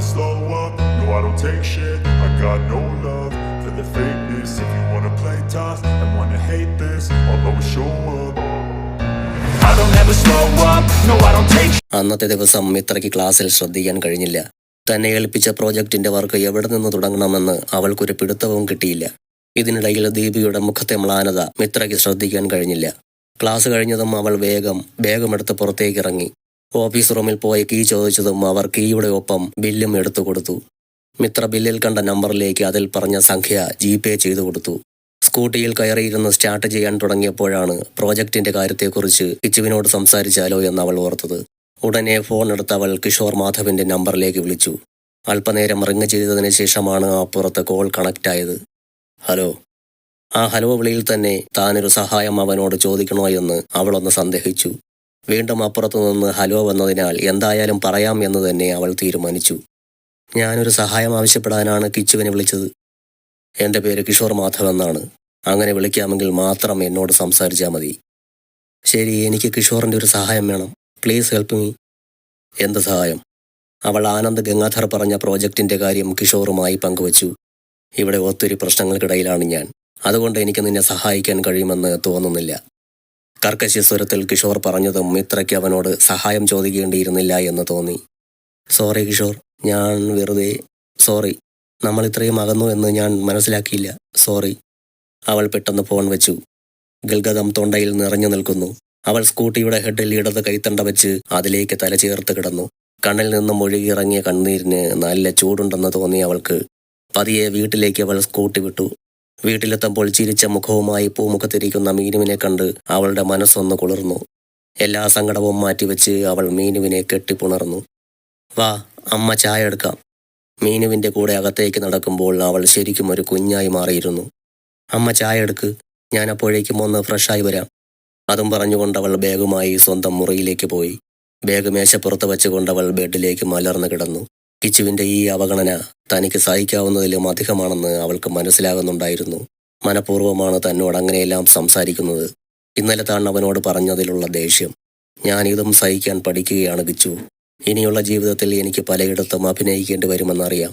never slow up, no I don't take shit. I got no love for the fakeness. If you wanna play tough and wanna hate this I'll always show up. I don't ever slow up, no I don't take അന്നത്തെ ദിവസം മിത്രയ്ക്ക് ക്ലാസ്സിൽ ശ്രദ്ധിക്കാൻ കഴിഞ്ഞില്ല. തന്നെ ഏൽപ്പിച്ച പ്രോജക്റ്റിന്റെ work എവിടെ നിന്ന് തുടങ്ങണമെന്ന് അവൾക്കൊരു പിടുത്തവും കിട്ടിയില്ല. ഇതിനിടയിൽ ദീപിയുടെ മുഖത്തെ മ്ലാനത മിത്രയ്ക്ക് ശ്രദ്ധിക്കാൻ കഴിഞ്ഞില്ല. ക്ലാസ് കഴിഞ്ഞതും അവൾ വേഗം വേഗമെടുത്ത് പുറത്തേക്ക് ഇറങ്ങി. ഓഫീസ് റൂമിൽ പോയി കീ ചോദിച്ചതും അവർ കീയുടെ ഒപ്പം ബില്ലും എടുത്തു കൊടുത്തു. മിത്ര ബില്ലിൽ കണ്ട നമ്പറിലേക്ക് അതിൽ പറഞ്ഞ സംഖ്യ ജി പേ ചെയ്തു കൊടുത്തു. സ്കൂട്ടിയിൽ കയറിയിരുന്ന് സ്റ്റാർട്ട് ചെയ്യാൻ തുടങ്ങിയപ്പോഴാണ് പ്രോജക്റ്റിന്റെ കാര്യത്തെക്കുറിച്ച് കിച്ചുവിനോട് സംസാരിച്ചാലോ എന്ന് അവൾ ഓർത്തത്. ഉടനെ ഫോൺ എടുത്തവൾ കിഷോർ മാധവിന്റെ നമ്പറിലേക്ക് വിളിച്ചു. അല്പനേരം റിങ് ചെയ്തതിന് ശേഷമാണ് അപ്പുറത്ത് കോൾ കണക്റ്റ് ആയത് ഹലോ. ആ ഹലോ വിളിയിൽ തന്നെ താനൊരു സഹായം അവനോട് ചോദിക്കണോ എന്ന് അവളൊന്ന് സന്ദേഹിച്ചു. വീണ്ടും അപ്പുറത്തു നിന്ന് ഹലോ വന്നതിനാൽ എന്തായാലും പറയാം എന്ന് തന്നെ അവൾ തീരുമാനിച്ചു. ഞാനൊരു സഹായം ആവശ്യപ്പെടാനാണ് കിച്ചുവിനെ വിളിച്ചത്. എന്റെ പേര് കിഷോർ മാധവ് എന്നാണ്. അങ്ങനെ വിളിക്കാമെങ്കിൽ മാത്രം എന്നോട് സംസാരിച്ചാൽ മതി. ശരി എനിക്ക് കിഷോറിന്റെ ഒരു സഹായം വേണം. Please help me. എന്ത് സഹായം? അവൾ ആനന്ദ് ഗംഗാധർ പറഞ്ഞ പ്രോജക്റ്റിന്റെ കാര്യം കിഷോറുമായി പങ്കുവച്ചു. ഇവിടെ ഒത്തിരി പ്രശ്നങ്ങൾക്കിടയിലാണ് ഞാൻ. അതുകൊണ്ട് എനിക്ക് നിന്നെ സഹായിക്കാൻ കഴിയുമെന്ന് തോന്നുന്നില്ല. കർക്കശ സ്വരത്തിൽ കിഷോർ പറഞ്ഞതും മിത്രയ്ക്ക് അവനോട് സഹായം ചോദിക്കേണ്ടിയിരുന്നില്ല എന്ന് തോന്നി. സോറി കിഷോർ ഞാൻ വെറുതെ സോറി നമ്മൾ ഇത്രയും അകന്നു എന്ന് ഞാൻ മനസ്സിലാക്കിയില്ല സോറി. അവൾ പെട്ടെന്ന് ഫോൺ വെച്ചു. ഗൽഗതം തൊണ്ടയിൽ നിറഞ്ഞു നിൽക്കുന്നു. അവൾ സ്കൂട്ടിയുടെ ഹെഡിൽ ഇടത് കൈത്തണ്ട വെച്ച് അതിലേക്ക് തല ചേർത്ത് കിടന്നു. കണ്ണിൽ നിന്നും ഒഴുകിയിറങ്ങിയ കണ്ണീരിന് നല്ല ചൂടുണ്ടെന്ന് തോന്നി അവൾക്ക്. പതിയെ വീട്ടിലേക്ക് അവൾ സ്കൂട്ടി വിട്ടു. വീട്ടിലെത്തുമ്പോൾ ചിരിച്ച മുഖവുമായി പൂമുഖത്തിരിക്കുന്ന മീനുവിനെ കണ്ട് അവളുടെ മനസ്സൊന്ന് കുളിർന്നു. എല്ലാ സങ്കടവും മാറ്റിവെച്ച് അവൾ മീനുവിനെ കെട്ടിപ്പുണർന്നു. വാ അമ്മ ചായ എടുക്കാം. മീനുവിന്റെ കൂടെ അകത്തേക്ക് നടക്കുമ്പോൾ അവൾ ശരിക്കും ഒരു കുഞ്ഞായി മാറിയിരുന്നു. അമ്മ ചായ എടുക്ക് ഞാൻ അപ്പോഴേക്കും ഒന്ന് ഫ്രഷായി വരാം. അതും പറഞ്ഞുകൊണ്ട് അവൾ ബാഗുമായി സ്വന്തം മുറിയിലേക്ക് പോയി. ബാഗ് മേശപ്പുറത്ത് വെച്ചുകൊണ്ട് അവൾ ബെഡിലേക്ക് മലർന്നു കിടന്നു. കിച്ചുവിന്റെ ഈ അവഗണന തനിക്ക് സഹിക്കാവുന്നതിലും അധികമാണെന്ന് അവൾക്ക് മനസ്സിലാകുന്നുണ്ടായിരുന്നു. മനഃപൂർവമാണ് തന്നോട് അങ്ങനെയെല്ലാം സംസാരിക്കുന്നത്. ഇന്നലെ താൻ അവനോട് പറഞ്ഞതിലുള്ള ദേഷ്യം. ഞാൻ ഇതും സഹിക്കാൻ പഠിക്കുകയാണ് ഗിച്ചു ഇനിയുള്ള ജീവിതത്തിൽ എനിക്ക് പലയിടത്തും അഭിനയിക്കേണ്ടി വരുമെന്നറിയാം.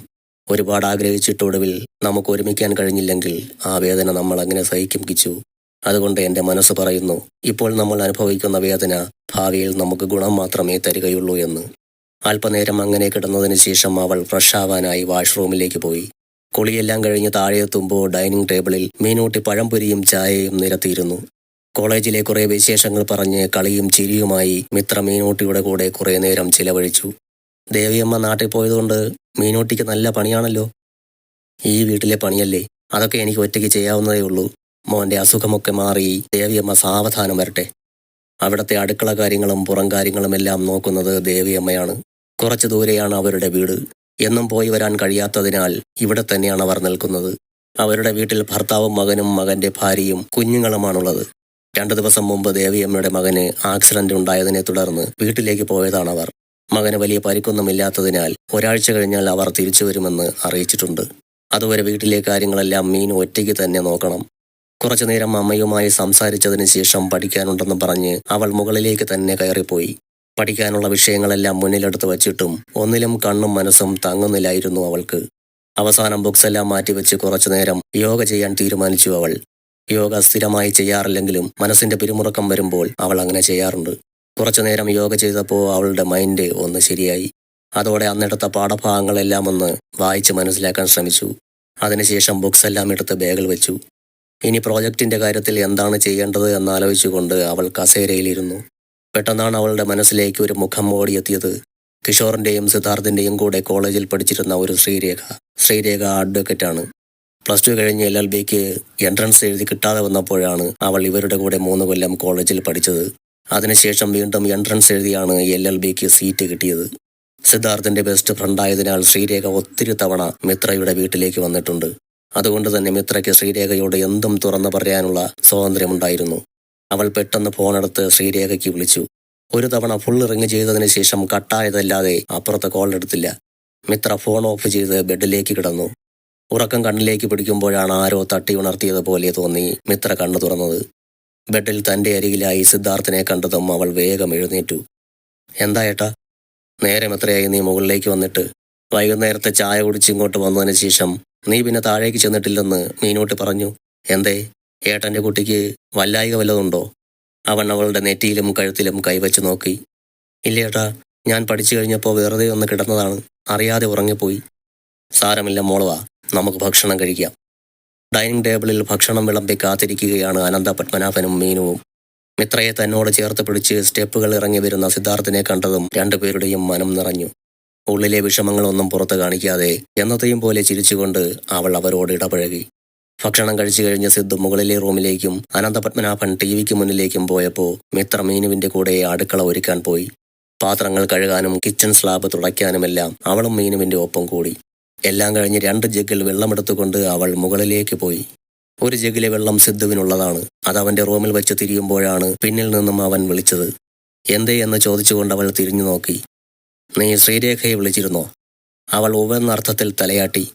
ഒരുപാട് ആഗ്രഹിച്ചിട്ടൊടുവിൽ നമുക്ക് ഒരുമിക്കാൻ കഴിഞ്ഞില്ലെങ്കിൽ ആ വേദന നമ്മൾ അങ്ങനെ സഹിക്കും ഗിച്ചു അതുകൊണ്ട് എന്റെ മനസ്സ് പറയുന്നു ഇപ്പോൾ നമ്മൾ അനുഭവിക്കുന്ന വേദന ഭാവിയിൽ നമുക്ക് ഗുണം മാത്രമേ തരികയുള്ളൂ എന്ന്. അല്പനേരം അങ്ങനെ കിടന്നതിന് ശേഷം അവൾ ഫ്രഷ് ആവാനായി വാഷ്റൂമിലേക്ക് പോയി. കുളിയെല്ലാം കഴിഞ്ഞ് താഴെയെത്തുമ്പോൾ ഡൈനിങ് ടേബിളിൽ മീനൂട്ടി പഴംപൊരിയും ചായയും നിരത്തിയിരുന്നു. കോളേജിലെ കുറെ വിശേഷങ്ങൾ പറഞ്ഞ് കളിയും ചിരിയുമായി മിത്ര മീനൂട്ടിയുടെ കൂടെ കുറെ നേരം ചിലവഴിച്ചു. ദേവിയമ്മ നാട്ടിൽ പോയതുകൊണ്ട് മീനൂട്ടിക്ക് നല്ല പണിയാണല്ലോ. ഈ വീട്ടിലെ പണിയല്ലേ? അതൊക്കെ എനിക്ക് ഒറ്റയ്ക്ക് ചെയ്യാവുന്നതേ ഉള്ളൂ. മോന്റെ അസുഖമൊക്കെ മാറി ദേവിയമ്മ സാവധാനം വരട്ടെ. അവിടുത്തെ അടുക്കള കാര്യങ്ങളും പുറം കാര്യങ്ങളും എല്ലാം നോക്കുന്നത് ദേവിയമ്മയാണ്. കുറച്ചു ദൂരെയാണ് അവരുടെ വീട്. എന്നും പോയി വരാൻ കഴിയാത്തതിനാൽ ഇവിടെ തന്നെയാണ് അവർ നിൽക്കുന്നത്. അവരുടെ വീട്ടിൽ ഭർത്താവും മകനും മകന്റെ ഭാര്യയും കുഞ്ഞുങ്ങളുമാണുള്ളത്. രണ്ടു ദിവസം മുമ്പ് ദേവിയമ്മയുടെ മകന് ആക്സിഡന്റ് ഉണ്ടായതിനെ തുടർന്ന് വീട്ടിലേക്ക് പോയതാണ് അവർ മകന് വലിയ പരിക്കൊന്നുമില്ലാത്തതിനാൽ ഒരാഴ്ച കഴിഞ്ഞാൽ അവർ തിരിച്ചു വരുമെന്ന് അറിയിച്ചിട്ടുണ്ട്. അതുവരെ വീട്ടിലെ കാര്യങ്ങളെല്ലാം മീൻ ഒറ്റയ്ക്ക് തന്നെ നോക്കണം. കുറച്ചു നേരം അമ്മയുമായി സംസാരിച്ചതിന് ശേഷം പഠിക്കാനുണ്ടെന്ന് പറഞ്ഞ് അവൾ മുകളിലേക്ക് തന്നെ കയറിപ്പോയി. പഠിക്കാനുള്ള വിഷയങ്ങളെല്ലാം മുന്നിലെടുത്ത് വച്ചിട്ടും ഒന്നിലും കണ്ണും മനസ്സും തങ്ങുന്നില്ലായിരുന്നു അവൾക്ക്. അവസാനം ബുക്സ് എല്ലാം മാറ്റിവെച്ച് കുറച്ചു നേരം യോഗ ചെയ്യാൻ തീരുമാനിച്ചു അവൾ. യോഗ സ്ഥിരമായി ചെയ്യാറില്ലെങ്കിലും മനസ്സിന്റെ പിരിമുറക്കം വരുമ്പോൾ അവൾ അങ്ങനെ ചെയ്യാറുണ്ട്. കുറച്ചു നേരം യോഗ ചെയ്തപ്പോൾ അവളുടെ മൈൻഡ് ഒന്ന് ശരിയായി. അതോടെ അന്നെടുത്ത പാഠഭാഗങ്ങളെല്ലാം ഒന്ന് വായിച്ച് മനസ്സിലാക്കാൻ ശ്രമിച്ചു. അതിനുശേഷം ബുക്സ് എല്ലാം എടുത്ത് ബാഗിൽ വെച്ചു. ഇനി പ്രോജക്റ്റിന്റെ കാര്യത്തിൽ എന്താണ് ചെയ്യേണ്ടത് എന്നാലോചിച്ചുകൊണ്ട് അവൾ കസേരയിലിരുന്നു. പെട്ടെന്നാണ് അവളുടെ മനസ്സിലേക്ക് ഒരു മുഖം ഓടിയെത്തിയത് കിഷോറിന്റെയും സിദ്ധാർത്ഥിന്റെയും കൂടെ കോളേജിൽ പഠിച്ചിരുന്ന ഒരു ശ്രീരേഖ. ശ്രീരേഖ അഡ്വക്കറ്റാണ് പ്ലസ് ടു കഴിഞ്ഞ് എൽ എൽ ബിക്ക് എൻട്രൻസ് എഴുതി കിട്ടാതെ വന്നപ്പോഴാണ് അവൾ ഇവരുടെ കൂടെ മൂന്ന് കൊല്ലം കോളേജിൽ പഠിച്ചത്. അതിനുശേഷം വീണ്ടും എൻട്രൻസ് എഴുതിയാണ് എൽ എൽ ബിക്ക് സീറ്റ് കിട്ടിയത്. സിദ്ധാർത്ഥിന്റെ ബെസ്റ്റ് ഫ്രണ്ട് ആയതിനാൽ ശ്രീരേഖ ഒത്തിരി തവണ മിത്രയുടെ വീട്ടിലേക്ക് വന്നിട്ടുണ്ട്. അതുകൊണ്ട് തന്നെ മിത്രയ്ക്ക് ശ്രീരേഖയോട് എന്തും തുറന്നു പറയാനുള്ള സ്വാതന്ത്ര്യമുണ്ടായിരുന്നു. അവൾ പെട്ടെന്ന് ഫോണെടുത്ത് ശ്രീരേഖയ്ക്ക് വിളിച്ചു. ഒരു തവണ ഫുൾ റിങ് ചെയ്തതിന് ശേഷം കട്ടായതല്ലാതെ അപ്പുറത്ത് കോൾ എടുത്തില്ല. മിത്ര ഫോൺ ഓഫ് ചെയ്ത് ബെഡിലേക്ക് കിടന്നു. ഉറക്കം കണ്ണിലേക്ക് പിടിക്കുമ്പോഴാണ് ആരോ തട്ടി ഉണർത്തിയത് പോലെ തോന്നി മിത്ര കണ്ണു തുറന്നത്. ബെഡിൽ തന്റെ അരികിലായി സിദ്ധാർത്ഥിനെ കണ്ടതും അവൾ വേഗം എഴുന്നേറ്റു. എന്താ ഏട്ടാ? നേരം എത്രയായി നീ മുകളിലേക്ക് വന്നിട്ട്? വൈകുന്നേരത്തെ ചായ കുടിച്ച് ഇങ്ങോട്ട് വന്നതിന് ശേഷം നീ പിന്നെ താഴേക്ക് ചെന്നിട്ടില്ലെന്ന് മീനോട്ട് പറഞ്ഞു. എന്തേ? ഏട്ടന്റെ കുട്ടിക്ക് വല്ലായിക വല്ലതുണ്ടോ അവൻ അവളുടെ നെറ്റിയിലും കഴുത്തിലും കൈവച്ച് നോക്കി. ഇല്ലേട്ടാ ഞാൻ പഠിച്ചു കഴിഞ്ഞപ്പോൾ വെറുതെ ഒന്ന് കിടന്നതാണ്. അറിയാതെ ഉറങ്ങിപ്പോയി. സാരമില്ല മോളവാ നമുക്ക് ഭക്ഷണം കഴിക്കാം. ഡൈനിങ് ടേബിളിൽ ഭക്ഷണം വിളമ്പി കാത്തിരിക്കുകയാണ് അനന്ത പത്മനാഭനും മീനുവും. മിത്രയെ തന്നോട് ചേർത്ത് പിടിച്ച് സ്റ്റെപ്പുകൾ ഇറങ്ങി വരുന്ന സിദ്ധാർത്ഥിനെ കണ്ടതും രണ്ടുപേരുടെയും മനം നിറഞ്ഞു. ഉള്ളിലെ വിഷമങ്ങളൊന്നും പുറത്ത് കാണിക്കാതെ എന്നത്തെയും പോലെ ചിരിച്ചുകൊണ്ട് അവൾ അവരോട് ഇടപഴകി. ഭക്ഷണം കഴിച്ചു കഴിഞ്ഞ സിദ്ധു മുകളിലെ റൂമിലേക്കും അനന്തപത്മനാഭൻ ടി വിക്ക് മുന്നിലേക്കും പോയപ്പോൾ മിത്ര മീനുവിന്റെ കൂടെ അടുക്കള ഒരുക്കാൻ പോയി. പാത്രങ്ങൾ കഴുകാനും കിച്ചൺ സ്ലാബ് തുടയ്ക്കാനുമെല്ലാം അവളും മീനുവിന്റെ ഒപ്പം കൂടി. എല്ലാം കഴിഞ്ഞ് രണ്ട് ജഗ്ഗിൽ വെള്ളമെടുത്തുകൊണ്ട് അവൾ മുകളിലേക്ക് പോയി. ഒരു ജഗ്ഗിലെ വെള്ളം സിദ്ധുവിനുള്ളതാണ്. അത് അവന്റെ റൂമിൽ വെച്ച് തിരിയുമ്പോഴാണ് പിന്നിൽ നിന്നും അവൻ വിളിച്ചത്. എന്തേ? എന്ന് ചോദിച്ചുകൊണ്ട് അവൾ തിരിഞ്ഞു നോക്കി. നീ ശ്രീരേഖയെ വിളിച്ചിരുന്നോ? അവൾ ഉവെന്ന അർത്ഥത്തിൽ തലയാട്ടി.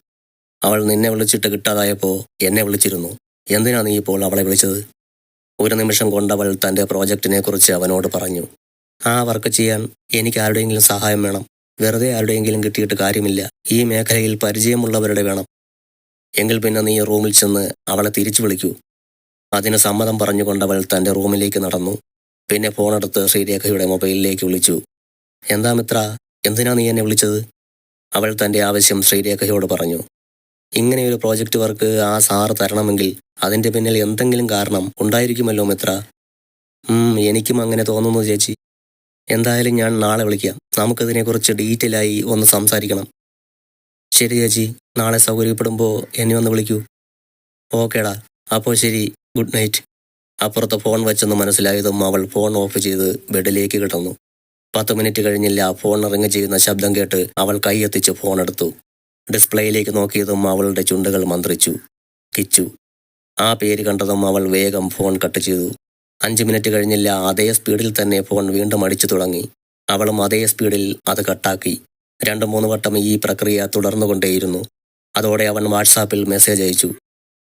അവൾ നിന്നെ വിളിച്ചിട്ട് കിട്ടാതായപ്പോ എന്നെ വിളിച്ചിരുന്നു. എന്തിനാ നീ ഇപ്പോൾ അവളെ വിളിച്ചത്? ഒരു നിമിഷം കൊണ്ടവൾ തന്റെ പ്രോജക്റ്റിനെ കുറിച്ച് അവനോട് പറഞ്ഞു. ആ വർക്ക് ചെയ്യാൻ എനിക്ക് ആരുടെയെങ്കിലും സഹായം വേണം. വെറുതെ ആരുടെയെങ്കിലും കിട്ടിയിട്ട് കാര്യമില്ല. ഈ മേഖലയിൽ പരിചയമുള്ളവരുടെ വേണം. എങ്കിൽ പിന്നെ നീ റൂമിൽ ചെന്ന് അവളെ തിരിച്ചു വിളിക്കൂ. അതിന് സമ്മതം പറഞ്ഞുകൊണ്ടവൾ തന്റെ റൂമിലേക്ക് നടന്നു. പിന്നെ ഫോണെടുത്ത് ശ്രീരേഖയുടെ മൊബൈലിലേക്ക് വിളിച്ചു. എന്താ മിത്ര? എന്തിനാ നീ എന്നെ വിളിച്ചത്? അവൾ തന്റെ ആവശ്യം ശ്രീരേഖയോട് പറഞ്ഞു. ഇങ്ങനെയൊരു പ്രോജക്റ്റ് വർക്ക് ആ സാറ് തരണമെങ്കിൽ അതിന്റെ പിന്നിൽ എന്തെങ്കിലും കാരണം ഉണ്ടായിരിക്കുമല്ലോ മിത്ര. എനിക്കും അങ്ങനെ തോന്നുന്നു ചേച്ചി. എന്തായാലും ഞാൻ നാളെ വിളിക്കാം. നമുക്കതിനെക്കുറിച്ച് ഡീറ്റെയിൽ ആയി ഒന്ന് സംസാരിക്കണം. ശരി ചേച്ചി നാളെ സൗകര്യപ്പെടുമ്പോൾ എന്നെ ഒന്ന് വിളിക്കൂ. ഓക്കേടാ അപ്പോൾ ശരി ഗുഡ് നൈറ്റ്. അപ്പുറത്തെ ഫോൺ വെച്ചെന്ന് മനസ്സിലായതും അവൾ ഫോൺ ഓഫ് ചെയ്ത് ബെഡിലേക്ക് കിടന്നു. പത്ത് മിനിറ്റ് കഴിഞ്ഞില്ല ഫോൺ റിങ് ചെയ്യുന്ന ശബ്ദം കേട്ട് അവൾ കൈയെത്തിച്ച് ഫോൺ എടുത്തു. ഡിസ്പ്ലേയിലേക്ക് നോക്കിയതും അവളുടെ ചുണ്ടുകൾ മന്ത്രിച്ചു കിച്ചു. ആ പേര് കണ്ടതും അവൾ വേഗം ഫോൺ കട്ട് ചെയ്തു. അഞ്ച് മിനിറ്റ് കഴിഞ്ഞില്ല അതേ സ്പീഡിൽ തന്നെ ഫോൺ വീണ്ടും അടിച്ചു തുടങ്ങി. അവളും അതേ സ്പീഡിൽ അത് കട്ടാക്കി. രണ്ടു മൂന്ന് വട്ടം ഈ പ്രക്രിയ തുടർന്നുകൊണ്ടേയിരുന്നു. അതോടെ അവൻ വാട്സാപ്പിൽ മെസ്സേജ് അയച്ചു.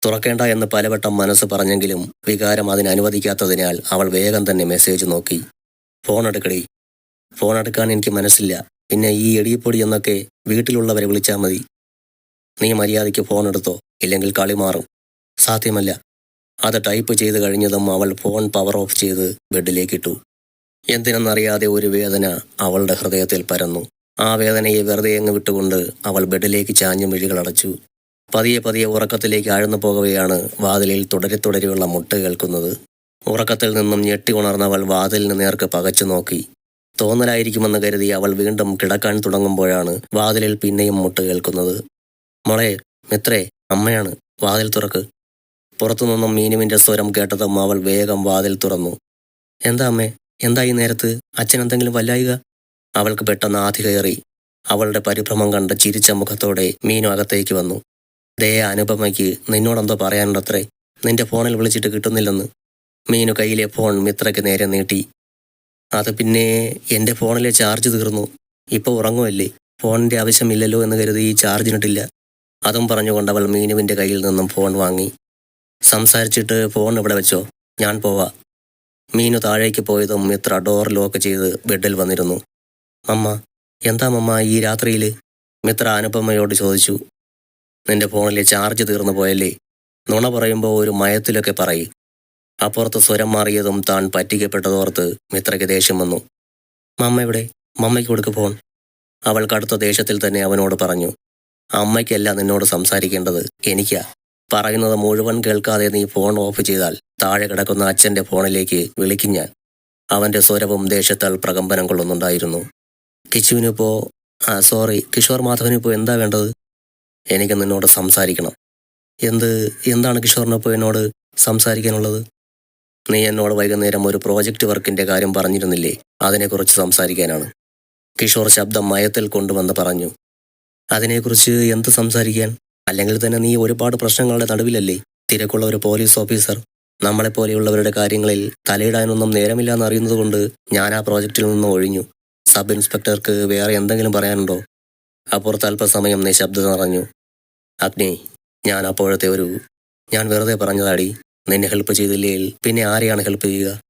തുറക്കേണ്ട എന്ന് പലവട്ടം മനസ്സ് പറഞ്ഞെങ്കിലും വികാരം അതിന് അനുവദിക്കാത്തതിനാൽ അവൾ വേഗം തന്നെ മെസ്സേജ് നോക്കി. ഫോൺ എടുക്കടി. ഫോൺ എടുക്കാൻ എനിക്ക് മനസ്സില്ല. പിന്നെ ഈ എടിയപ്പൊടി എന്നൊക്കെ വീട്ടിലുള്ളവരെ വിളിച്ചാൽ മതി. നീ മര്യാദയ്ക്ക് ഫോൺ എടുത്തോ ഇല്ലെങ്കിൽ കളി മാറും. സാധ്യമല്ല. അത് ടൈപ്പ് ചെയ്ത് കഴിഞ്ഞതും അവൾ ഫോൺ പവർ ഓഫ് ചെയ്ത് ബെഡിലേക്കിട്ടു എന്തിനെന്നറിയാതെ ഒരു വേദന അവളുടെ ഹൃദയത്തിൽ പരന്നു. ആ വേദനയെ വെറുതെ അങ്ങ് വിട്ടുകൊണ്ട് അവൾ ബെഡിലേക്ക് ചാഞ്ഞു മിഴികളടച്ചു പതിയെ പതിയെ ഉറക്കത്തിലേക്ക് ആഴ്ന്നു പോകവെയാണ് വാതിലിൽ തുടരെ തുടരെയുള്ള മുട്ട കേൾക്കുന്നത്. ഉറക്കത്തിൽ നിന്നും ഞെട്ടി ഉണർന്നവൾ വാതിലിന് നേർക്ക് പകച്ചു നോക്കി. തോന്നലായിരിക്കുമെന്ന് കരുതി അവൾ വീണ്ടും കിടക്കാൻ തുടങ്ങുമ്പോഴാണ് വാതിലിൽ പിന്നെയും മുട്ട് കേൾക്കുന്നത്. മോളെ മിത്രേ അമ്മയാണ്. വാതിൽ തുറക്ക്. പുറത്തുനിന്നും മീനുവിന്റെ സ്വരം കേട്ടതും അവൾ വേഗം വാതിൽ തുറന്നു. എന്താ അമ്മേ? എന്താ ഈ നേരത്ത്? അച്ഛൻ എന്തെങ്കിലും വല്ലായിക? അവൾക്ക് പെട്ടെന്ന് ആധി കയറി. അവളുടെ പരിഭ്രമം കണ്ട് ചിരിച്ച മുഖത്തോടെ മീനു അകത്തേക്ക് വന്നു. ദേ അനുപമയ്ക്ക് നിന്നോടെന്തോ പറയാനുണ്ടത്രേ. നിന്റെ ഫോണിൽ വിളിച്ചിട്ട് കിട്ടുന്നില്ലെന്ന്. മീനു കയ്യിലെ ഫോൺ മിത്രയ്ക്ക് നേരെ നീട്ടി. അത് പിന്നെ എന്റെ ഫോണിലെ ചാർജ് തീർന്നു. ഇപ്പോൾ ഉറങ്ങുമല്ലേ? ഫോണിന്റെ ആവശ്യമില്ലല്ലോ എന്ന് കരുതി ചാർജിനിട്ടില്ല അതും പറഞ്ഞുകൊണ്ട് അവൾ മീനുവിന്റെ കയ്യിൽ നിന്നും ഫോൺ വാങ്ങി. സംസാരിച്ചിട്ട് ഫോൺ ഇവിടെ വെച്ചോ? ഞാൻ പോവാ. മീനു താഴേക്ക് പോയതും മിത്ര ഡോർ ലോക്ക് ചെയ്ത് ബെഡിൽ വന്നിരുന്നു. അമ്മ എന്താ അമ്മ ഈ രാത്രിയിൽ മിത്ര അനുപമയോട് ചോദിച്ചു. നിന്റെ ഫോണിലെ ചാർജ് തീർന്നു പോയല്ലേ? നുണ പറയുമ്പോൾ ഒരു മയത്തിലൊക്കെ പറയും. അപ്പുറത്ത് സ്വരം മാറിയതും താൻ പറ്റിക്കപ്പെട്ടതോർത്ത് മിത്രയ്ക്ക് ദേഷ്യം വന്നു. മമ്മ എവിടെ? മമ്മയ്ക്ക് കൊടുക്ക് ഫോൺ. അവൾ കടുത്ത ദേഷ്യത്തിൽ തന്നെ അവനോട് പറഞ്ഞു അമ്മയ്ക്കല്ല നിന്നോട് സംസാരിക്കേണ്ടത് എനിക്കാ. പറയുന്നത് മുഴുവൻ കേൾക്കാതെ നീ ഫോൺ ഓഫ് ചെയ്താൽ താഴെ കിടക്കുന്ന അച്ഛന്റെ ഫോണിലേക്ക് വിളിക്കും ഞാൻ. അവന്റെ സ്വരവും ദേഷ്യത്താൽ പ്രകമ്പനം കൊള്ളുന്നുണ്ടായിരുന്നു. കിച്ചുവിനിപ്പോ സോറി കിഷോർ മാധവനിപ്പോ എന്താ വേണ്ടത്? എനിക്ക് നിന്നോട് സംസാരിക്കണം. എന്ത്? എന്താണ് കിഷോറിനിപ്പോ എന്നോട് സംസാരിക്കാനുള്ളത്? നീ എന്നോട് വൈകുന്നേരം ഒരു പ്രോജക്റ്റ് വർക്കിന്റെ കാര്യം പറഞ്ഞിരുന്നില്ലേ? അതിനെക്കുറിച്ച് സംസാരിക്കാനാണ്. കിഷോർ ശബ്ദം മയത്തിൽ കൊണ്ടുവന്ന് പറഞ്ഞു. അതിനെക്കുറിച്ച് എന്ത് സംസാരിക്കാൻ? അല്ലെങ്കിൽ തന്നെ നീ ഒരുപാട് പ്രശ്നങ്ങളുടെ നടുവിലല്ലേ? തിരക്കുള്ള ഒരു പോലീസ് ഓഫീസർ നമ്മളെപ്പോലെയുള്ളവരുടെ കാര്യങ്ങളിൽ തലയിടാനൊന്നും നേരമില്ലാന്ന് അറിയുന്നതുകൊണ്ട് ഞാൻ ആ പ്രോജക്റ്റിൽ നിന്ന് ഒഴിഞ്ഞു. സബ് ഇൻസ്പെക്ടർക്ക് വേറെ എന്തെങ്കിലും പറയാനുണ്ടോ? അപ്പുറത്ത് അല്പസമയം നിശബ്ദത നിറഞ്ഞു. അഗ്നി ഞാൻ അപ്പോഴത്തെ ഒരു ഞാൻ വെറുതെ പറഞ്ഞതാടി. നിന്നെ ഹെൽപ്പ് ചെയ്തില്ലെങ്കിൽ പിന്നെ ആരെയാണ് ഹെൽപ്പ് ചെയ്യുക?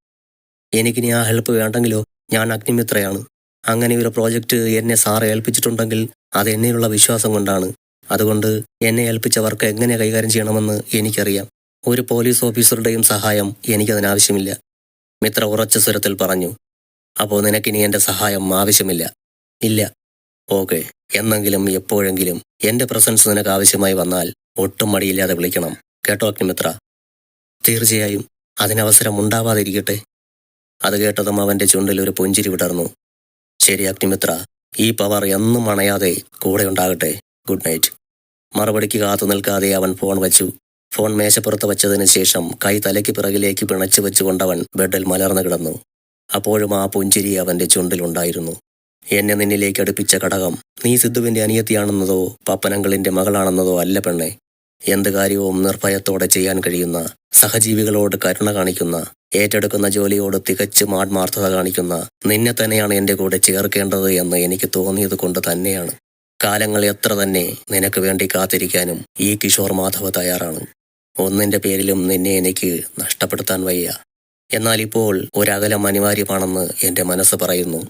എനിക്കിനി ആ ഹെൽപ്പ് വേണ്ടെങ്കിലോ? ഞാൻ അഗ്നിമിത്രയാണ്. അങ്ങനെ ഒരു പ്രോജക്റ്റ് എന്നെ സാറ് ഏൽപ്പിച്ചിട്ടുണ്ടെങ്കിൽ അത് എന്നെയുള്ള വിശ്വാസം കൊണ്ടാണ്. അതുകൊണ്ട് എന്നെ ഏൽപ്പിച്ചവർക്ക് എങ്ങനെ കൈകാര്യം ചെയ്യണമെന്ന് എനിക്കറിയാം. ഒരു പോലീസ് ഓഫീസറുടെയും സഹായം എനിക്കതിനാവശ്യമില്ല. മിത്ര ഉറച്ച സ്വരത്തിൽ പറഞ്ഞു. അപ്പോൾ നിനക്കിനി എന്റെ സഹായം ആവശ്യമില്ല? ഇല്ല. ഓക്കെ. എന്നെങ്കിലും എപ്പോഴെങ്കിലും എന്റെ പ്രസൻസ് നിനക്ക് ആവശ്യമായി വന്നാൽ ഒട്ടും മടിയില്ലാതെ വിളിക്കണം. കേട്ടോ അഗ്നിമിത്ര. തീർച്ചയായും അതിനവസരം ഉണ്ടാവാതിരിക്കട്ടെ അത് കേട്ടതും അവന്റെ ചുണ്ടിൽ ഒരു പുഞ്ചിരി വിടർന്നു. ശരി അഗ്നിമിത്ര ഈ പവർ എന്നും അണയാതെ കൂടെ ഉണ്ടാകട്ടെ. Good night. മറുപടിക്ക് കാത്തു നിൽക്കാതെ അവൻ ഫോൺ വച്ചു. ഫോൺ മേശപ്പുറത്ത് വച്ചതിന് ശേഷം കൈ തലയ്ക്ക് പിറകിലേക്ക് പിണച്ചു വെച്ചുകൊണ്ടവൻ ബെഡിൽ മലർന്നു കിടന്നു. അപ്പോഴും ആ പുഞ്ചിരി അവന്റെ ചുണ്ടിലുണ്ടായിരുന്നു എന്നെ നിന്നിലേക്ക് അടുപ്പിച്ച ഘടകം നീ സിദ്ധുവിന്റെ അനിയത്തിയാണെന്നതോ പപ്പനങ്കളിന്റെ മകളാണെന്നതോ അല്ല പെണ്ണെ. എന്ത് കാര്യവും നിർഭയത്തോടെ ചെയ്യാൻ കഴിയുന്ന സഹജീവികളോട് കരുണ കാണിക്കുന്ന ഏറ്റെടുക്കുന്ന ജോലിയോട് തികച്ചും ആത്മാർത്ഥത കാണിക്കുന്ന നിന്നെ തന്നെയാണ് എന്റെ കൂടെ ചേർക്കേണ്ടത് എന്ന് എനിക്ക് തോന്നിയത് കൊണ്ട് തന്നെയാണ്. കാലങ്ങൾ എത്ര തന്നെ നിനക്ക് വേണ്ടി കാത്തിരിക്കാനും ഈ കിഷോർ മാധവ തയ്യാറാണ്. ഒന്നിന്റെ പേരിലും നിന്നെ എനിക്ക് നഷ്ടപ്പെടുത്താൻ വയ്യ. എന്നാൽ ഇപ്പോൾ ഒരകലം അനിവാര്യമാണെന്ന് എന്റെ മനസ്സ് പറയുന്നു.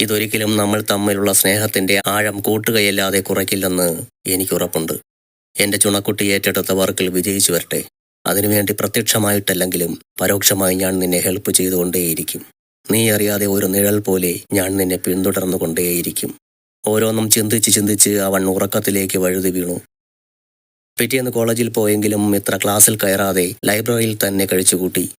ഇതൊരിക്കലും നമ്മൾ തമ്മിലുള്ള സ്നേഹത്തിന്റെ ആഴം കൂട്ടുകയല്ലാതെ കുറയ്ക്കില്ലെന്ന് എനിക്കുറപ്പുണ്ട് എന്റെ ചുണക്കുട്ടി ഏറ്റെടുത്ത വർക്കിൽ വിജയിച്ചു വരട്ടെ. അതിനുവേണ്ടി പ്രത്യക്ഷമായിട്ടല്ലെങ്കിലും പരോക്ഷമായി ഞാൻ നിന്നെ ഹെൽപ്പ് ചെയ്തുകൊണ്ടേയിരിക്കും. നീ അറിയാതെ ഒരു നിഴൽ പോലെ ഞാൻ നിന്നെ പിന്തുടർന്നുകൊണ്ടേയിരിക്കും. ഓരോന്നും ചിന്തിച്ച് ചിന്തിച്ച് അവൻ ഉറക്കത്തിലേക്ക് വഴുതി വീണു. പിറ്റേന്ന് കോളേജിൽ പോയെങ്കിലും ഇത്ര ക്ലാസ്സിൽ കയറാതെ ലൈബ്രറിയിൽ തന്നെ കഴിച്ചുകൂട്ടി.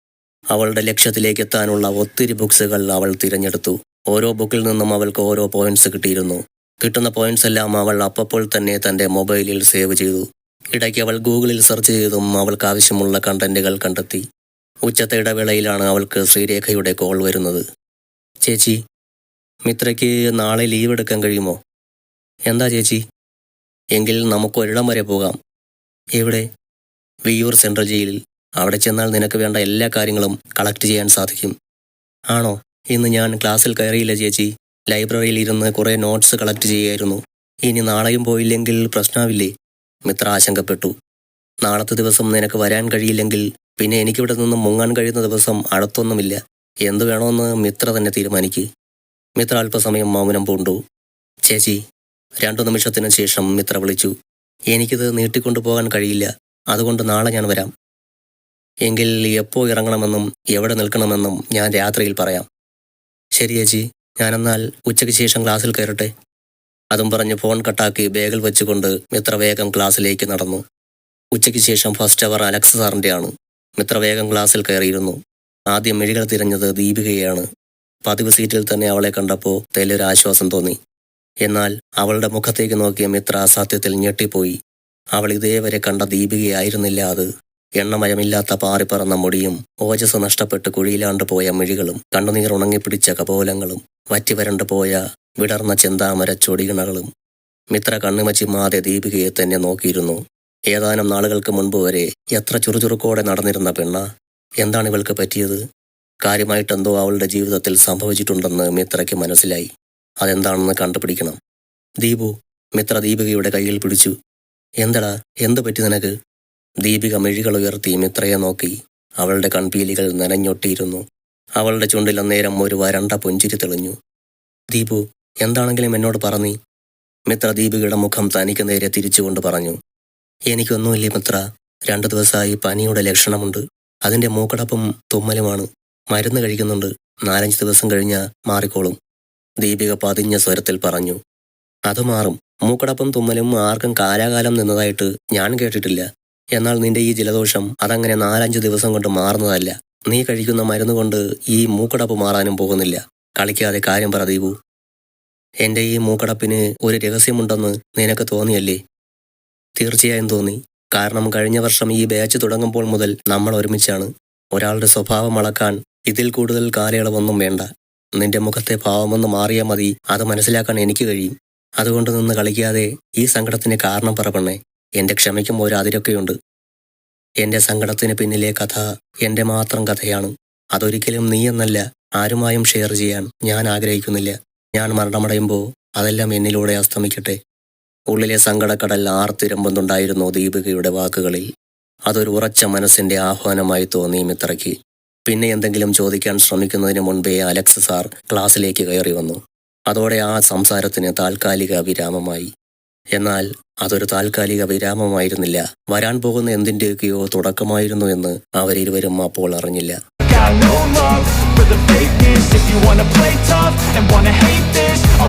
അവളുടെ ലക്ഷ്യത്തിലേക്ക് എത്താനുള്ള ഒത്തിരി ബുക്സുകൾ അവൾ തിരഞ്ഞെടുത്തു. ഓരോ ബുക്കിൽ നിന്നും അവൾക്ക് ഓരോ പോയിന്റ്സ് കിട്ടിയിരുന്നു. കിട്ടുന്ന പോയിന്റ്സ് എല്ലാം അവൾ അപ്പോൾ തന്നെ തന്റെ മൊബൈലിൽ സേവ് ചെയ്തു. ഇടയ്ക്ക് അവൾ ഗൂഗിളിൽ സെർച്ച് ചെയ്തും അവൾക്ക് ആവശ്യമുള്ള കണ്ടന്റുകൾ കണ്ടെത്തി. ഉച്ചത്തെ ഇടവേളയിലാണ് അവൾക്ക് ശ്രീരേഖയുടെ കോൾ വരുന്നത്. ചേച്ചി മിത്രയ്ക്ക് നാളെ ലീവ് എടുക്കാൻ കഴിയുമോ? എന്താ ചേച്ചി? എങ്കിൽ നമുക്ക് ഒരിടം വരെ പോകാം. എവിടെ? വിയൂർ സെൻട്രൽ ജയിലിൽ അവിടെ ചെന്നാൽ നിനക്ക് വേണ്ട എല്ലാ കാര്യങ്ങളും കളക്ട് ചെയ്യാൻ സാധിക്കും. ആണോ? ഇന്ന് ഞാൻ ക്ലാസ്സിൽ കയറിയില്ല ചേച്ചി. ലൈബ്രറിയിൽ ഇരുന്ന് കുറേ നോട്ട്സ് കളക്ട് ചെയ്യായിരുന്നു ഇനി നാളെയും പോയില്ലെങ്കിൽ പ്രശ്നമില്ലേ മിത്ര ആശങ്കപ്പെട്ടു. നാളത്തെ ദിവസം നിനക്ക് വരാൻ കഴിയില്ലെങ്കിൽ പിന്നെ എനിക്കിവിടെ നിന്ന് മുങ്ങാൻ കഴിയുന്ന ദിവസം അടുത്തൊന്നുമില്ല. എന്തു വേണമെന്ന് മിത്ര തന്നെ തീരുമാനിക്ക്. മിത്ര അല്പസമയം മൗനം പൂണ്ടു. ചേച്ചി രണ്ടു നിമിഷത്തിനു ശേഷം മിത്ര വിളിച്ചു. എനിക്കിത് നീട്ടിക്കൊണ്ടു പോകാൻ കഴിയില്ല. അതുകൊണ്ട് നാളെ ഞാൻ വരാം. എങ്കിൽ എപ്പോൾ ഇറങ്ങണമെന്നും എവിടെ നിൽക്കണമെന്നും ഞാൻ രാത്രിയിൽ പറയാം. ശരി ചേച്ചി. ഞാനെന്നാൽ ഉച്ചയ്ക്ക് ശേഷം ക്ലാസ്സിൽ കയറട്ടെ? അതും പറഞ്ഞ് ഫോൺ കട്ടാക്കി ബാഗിൽ വെച്ചുകൊണ്ട് മിത്ര വേഗം ക്ലാസ്സിലേക്ക് നടന്നു. ഉച്ചയ്ക്ക് ശേഷം ഫസ്റ്റ് അവർ അലക്സ് സാറിന്റെയാണ് മിത്ര വേഗം ക്ലാസ്സിൽ കയറിയിരുന്നു. ആദ്യം മിഴികൾ തിരഞ്ഞത് ദീപികയാണ് പതിവ് സീറ്റിൽ തന്നെ അവളെ കണ്ടപ്പോൾ തെല്ലൊരു ആശ്വാസം തോന്നി. എന്നാൽ അവളുടെ മുഖത്തേക്ക് നോക്കിയ മിത്ര അസാധ്യത്തിൽ ഞെട്ടിപ്പോയി. അവൾ ഇതേവരെ കണ്ട ദീപികയായിരുന്നില്ല അത്. എണ്ണമയമില്ലാത്ത പാറിപ്പറന്ന മുടിയും ഓജസ് നഷ്ടപ്പെട്ട് കുഴിയിലാണ്ട് പോയ മിഴികളും കണ്ണുനീർ ഉണങ്ങിപ്പിടിച്ച കപോലങ്ങളും വറ്റിവരണ്ടു പോയ വിടർന്ന ചെന്താമര ചൊടികിണകളും മിത്ര കണ്ണുമച്ചിമാതെ ദീപികയെ തന്നെ നോക്കിയിരുന്നു. ഏതാനും നാളുകൾക്ക് മുൻപ് വരെ എത്ര ചുറുചുറുക്കോടെ നടന്നിരുന്ന പെണ്ണ എന്താണ് ഇവൾക്ക് പറ്റിയത്? കാര്യമായിട്ടെന്തോ അവളുടെ ജീവിതത്തിൽ സംഭവിച്ചിട്ടുണ്ടെന്ന് മിത്രയ്ക്ക് മനസ്സിലായി. അതെന്താണെന്ന് കണ്ടുപിടിക്കണം. ദീപു മിത്ര ദീപികയുടെ കയ്യിൽ പിടിച്ചു. എന്തടാ എന്ത് പറ്റി നിനക്ക്? ദീപിക മിഴികൾ ഉയർത്തി മിത്രയെ നോക്കി അവളുടെ കൺപീലികൾ നനഞ്ഞൊട്ടിയിരുന്നു. അവളുടെ ചുണ്ടിൽ അന്നേരം ഒരു വരണ്ട പുഞ്ചിരി തെളിഞ്ഞു. ദീപു എന്താണെങ്കിലും എന്നോട് പറഞ്ഞീ. മിത്ര ദീപികയുടെ മുഖം തനിക്ക് നേരെ തിരിച്ചുകൊണ്ട് പറഞ്ഞു. എനിക്കൊന്നുമില്ലേ മിത്ര രണ്ടു ദിവസമായി പനിയുടെ ലക്ഷണമുണ്ട്. അതിന്റെ മൂക്കടപ്പും തുമ്മലുമാണ്. മരുന്ന് കഴിക്കുന്നുണ്ട്. നാലഞ്ച് ദിവസം കഴിഞ്ഞാൽ മാറിക്കോളും. ദീപിക പതിഞ്ഞ സ്വരത്തിൽ പറഞ്ഞു. അത് മാറും. മൂക്കടപ്പും തുമ്മലും ആർക്കും കാലാകാലം നിന്നതായിട്ട് ഞാൻ കേട്ടിട്ടില്ല. എന്നാൽ നിന്റെ ഈ ജലദോഷം അതങ്ങനെ നാലഞ്ച് ദിവസം കൊണ്ട് മാറുന്നതല്ല. നീ കഴിക്കുന്ന മരുന്ന് കൊണ്ട് ഈ മൂക്കടപ്പ് മാറാനും പോകുന്നില്ല. കളിക്കാതെ കാര്യം പറ ദീപു. എന്റെ ഈ മൂക്കടപ്പിന് ഒരു രഹസ്യമുണ്ടെന്ന് നിനക്ക് തോന്നിയല്ലേ? തീർച്ചയായും തോന്നി. കാരണം കഴിഞ്ഞ വർഷം ഈ ബാച്ച് തുടങ്ങുമ്പോൾ മുതൽ നമ്മൾ ഒരുമിച്ചാണ്. ഒരാളുടെ സ്വഭാവം അളക്കാൻ ഇതിൽ കൂടുതൽ കാലയളവൊന്നും വേണ്ട. നിന്റെ മുഖത്തെ ഭാവമൊന്ന് മാറിയാൽ മതി. അത് മനസ്സിലാക്കാൻ എനിക്ക് കഴിയും. അതുകൊണ്ട് നിന്ന് കളിക്കാതെ ഈ സങ്കടത്തിന് കാരണം പറപ്പണ്ണേ എന്റെ ക്ഷമയ്ക്കും ഒരു അതിരൊക്കെയുണ്ട് എന്റെ സങ്കടത്തിന് പിന്നിലെ കഥ എന്റെ മാത്രം കഥയാണ്. അതൊരിക്കലും നീ എന്നല്ല ആരുമായും ഷെയർ ചെയ്യാൻ ഞാൻ ആഗ്രഹിക്കുന്നില്ല. ഞാൻ മരണമടയുമ്പോൾ അതെല്ലാം എന്നിലൂടെ അസ്തമിക്കട്ടെ. ഉള്ളിലെ സങ്കടക്കടൽ ആർത്തിരമ്പുന്നുണ്ടായിരുന്നു ദീപികയുടെ വാക്കുകളിൽ? അതൊരു ഉറച്ച മനസ്സിന്റെ ആഹ്വാനമായി തോന്നി മിത്രയ്ക്ക്. പിന്നെ എന്തെങ്കിലും ചോദിക്കാൻ ശ്രമിക്കുന്നതിന് മുൻപേ അലക്സ് സാർ ക്ലാസ്സിലേക്ക് കയറി വന്നു. അതോടെ ആ സംസാരത്തിന് താൽക്കാലിക വിരാമമായി. എന്നാൽ അതൊരു താൽക്കാലിക വിരാമമായിരുന്നില്ല. വരാൻ പോകുന്ന എന്തിന്റെയൊക്കെയോ തുടക്കമായിരുന്നു എന്ന് അവരിരുവരും അപ്പോൾ അറിഞ്ഞില്ല.